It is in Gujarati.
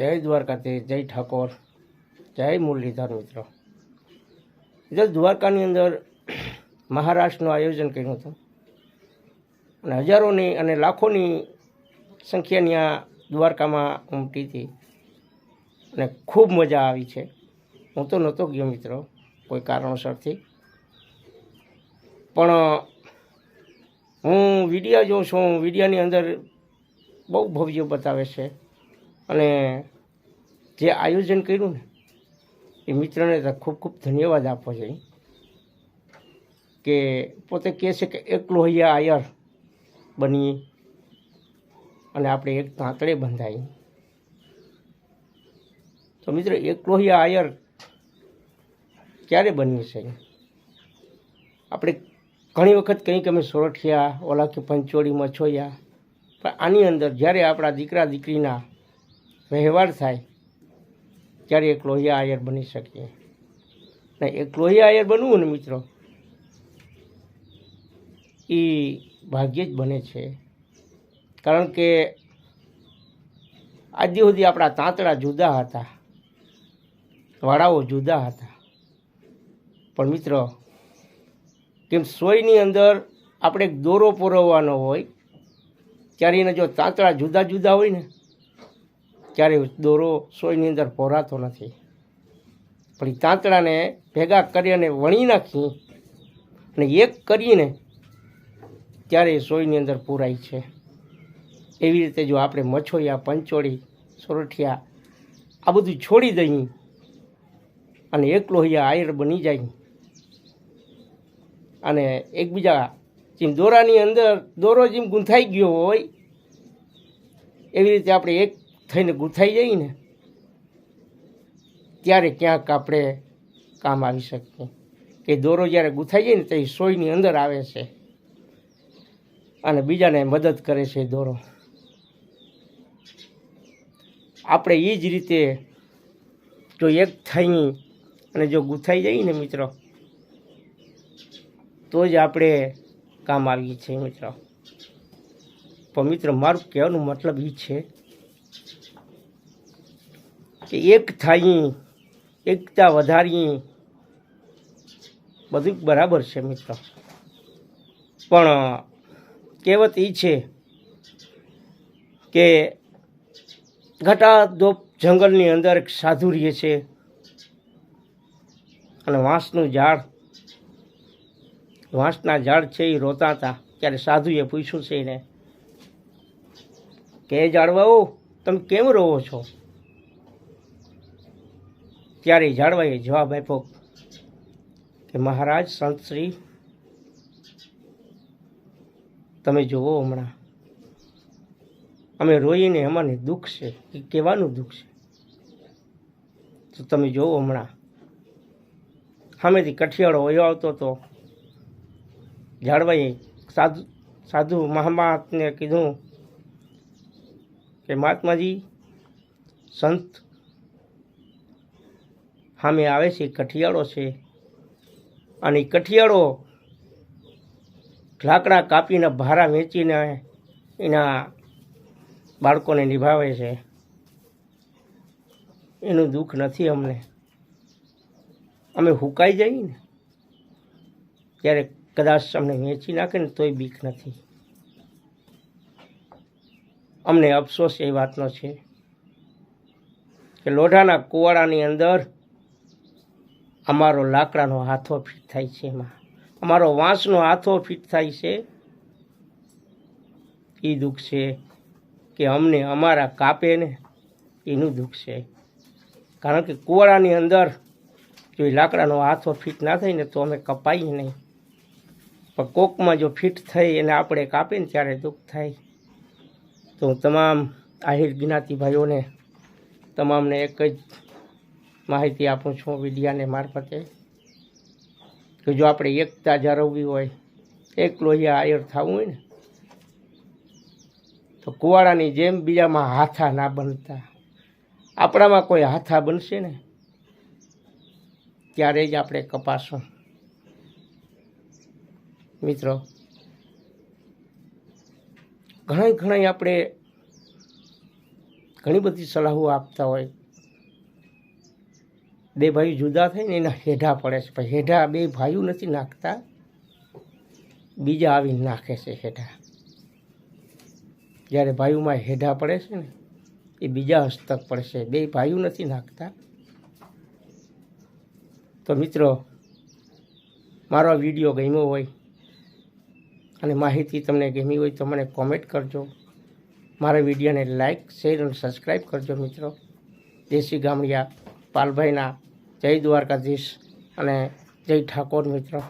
જય દ્વારકાથી જય ઠાકોર, જય મુરલીધર મિત્રો. જો દ્વારકાની અંદર મહારાષ્ટ્રનું આયોજન કર્યું હતું. અને હજારોની અને લાખોની સંખ્યાની આ દ્વારકામાં ઉમટી હતી. અને ખૂબ મજા આવી છે. હું તો નહોતો ગયો મિત્રો, કોઈ કારણોસરથી. પણ, હું વિડીયા જોઉં છું, વિડીયાની અંદર બહુ ભવ્ય બતાવે છે. અને જે આયોજન કર્યું ને, એ મિત્રને ખૂબ ખૂબ ધન્યવાદ આપવો જોઈએ કે પોતે કહે છે કે એક હૈયા આયર બની અને આપણે એક તાંતળે બંધાઈ તો મિત્રો એક હૈયા આયર ક્યારે બન્યું છે? આપણે ઘણી વખત કંઈક અમે સોરઠિયા ઓલા કે પંચોળીમાં છોયા પણ આની અંદર જ્યારે આપણા દીકરા દીકરીના વ્યવહાર થાય, ત્યારે એક લોહિયા આયર બની શકીએ. ને એક લોહિયા આયર બનવું ને મિત્રો, એ ભાગ્યે જ બને છે. કારણ કે આજે સુધી આપણા તાંતડા જુદા હતા, વાળાઓ જુદા હતા. પણ મિત્રો, કેમ સોયની અંદર આપણે દોરો પુરવવાનો હોય, ત્યારે એને જો તાંતળા જુદા જુદા હોય ને ત્યારે દોરો સોયની અંદર પોરાતો નથી. પણ એ તાંતડાને ભેગા કરી અને વણી નાખી અને એક કરીને ત્યારે એ સોયની અંદર પૂરાય છે. એવી રીતે જો આપણે મછોયા, પંચોળી, સોરઠિયા આ બધું છોડી દઈએ અને એક લોહિયા આયર બની જાય અને એકબીજા જેમ દોરાની અંદર દોરો જેમ ગૂંથાઈ ગયો હોય, એવી રીતે આપણે એક થઈને ગૂંથાઈ જઈએ ને, ત્યારે ક્યાંક આપણે કામ આવી શકીએ. કે દોરો જ્યારે ગૂંથાઈ જાય ને, તો એ સોયની અંદર આવે છે. અને બીજાને મદદ કરે છે દોરો. આપણે એ જ રીતે જો એક થઈ અને જો ગૂંથાઈ જઈએ ને મિત્રો, તો જ આપણે કામ આવીએ છીએ મિત્રો. પણ મિત્રો, મારું કહેવાનું મતલબ એ છે કે એક થાય એકતા વધારીએ. બધું બરાબર છે મિત્રો. પણ કહેવત એ છે કે ઘટાદોપ જંગલની અંદર એક સાધુ રહે છે અને વાંસનું ઝાડ, વાંસના ઝાડ છે એ રોતા હતા. ત્યારે સાધુએ પૂછ્યું છે એને, કે ઝાડવાઓ, તમે કેમ રહો છો? ત્યારે જાડવાએ જવાબ આપ્યો કે, મહારાજ, સંત શ્રી, તમે જુઓ હમણાં. અમે રોઈને અમને દુઃખ છે. કે કહેવાનું દુઃખ છે. તો તમે જુઓ હમણાં. સામેથી કઠિયાળો વયો આવતો હતો. જાળવાઈએ સાધુ સાધુ મહામાતને કીધું કે, મહાત્માજી, સંત સામે આવે છે, કઠિયાળો છે. અને કઠિયાળો લાકડા કાપીને, ભારા વેચીને એના બાળકોને નિભાવે છે. એનું દુઃખ નથી અમને. અમે હુકાઈ જઈએ ને, ત્યારે કદાચ અમને વેચી નાખે ને, તોય બીક નથી. અમને અફસોસ એ વાતનો છે કે લોઢાના કુવાડાની અંદર અમારો લાકડાનો હાથો ફિટ થાય છે એમાં. અમારો વાંસનો હાથો ફિટ થાય છે. એ દુઃખ છે કે અમને અમારા કાપે ને એનું દુઃખ છે. કારણ કે કુવાડાની અંદર જો એ લાકડાનો હાથો ફિટ ના થાય ને તો અમે કપાઈએ નહીં. પણ કોકમાં જો ફિટ થઈ અને આપણે કાપે ને ત્યારે દુઃખ થાય. તો તમામ આહિર જ્ઞાતિ ભાઈઓને તમામને એક જ માહિતી આપું છું વિડિયાને મારફતે. કે જો આપણે એકતા જાળવવી હોય, એક લોહિયા આયર થવું હોય ને, તો કુવાડાની જેમ બીજામાં હાથા ના બનતા. આપણામાં કોઈ હાથા બનશે ને, ત્યારે જ આપણે કપાશું. મિત્રો ઘણા ઘણા આપણે ઘણી બધી સલાહો આપતા હોય. બે ભાઈઓ જુદા થઈને એના હેઢા પડે છે. પણ હેઢા બે ભાઈઓ નથી નાખતા. બીજા આવીને નાખે છે હેઢા. જ્યારે ભાઈઓમાં હેઢા પડે છે ને, એ બીજા હસ્તક પડે છે. બે ભાઈઓ નથી નાખતા. તો મિત્રો, મારો વીડિયો ગમ્યો હોય અને માહિતી તમને ગમી હોય તો મને કોમેન્ટ કરજો. મારા વિડીયોને લાઈક, શેર અને સબસ્ક્રાઈબ કરજો મિત્રો. દેશી ગામડિયા. પાલભાઈના જય દ્વારકાધીશ અને જય ઠાકોર મિત્રો.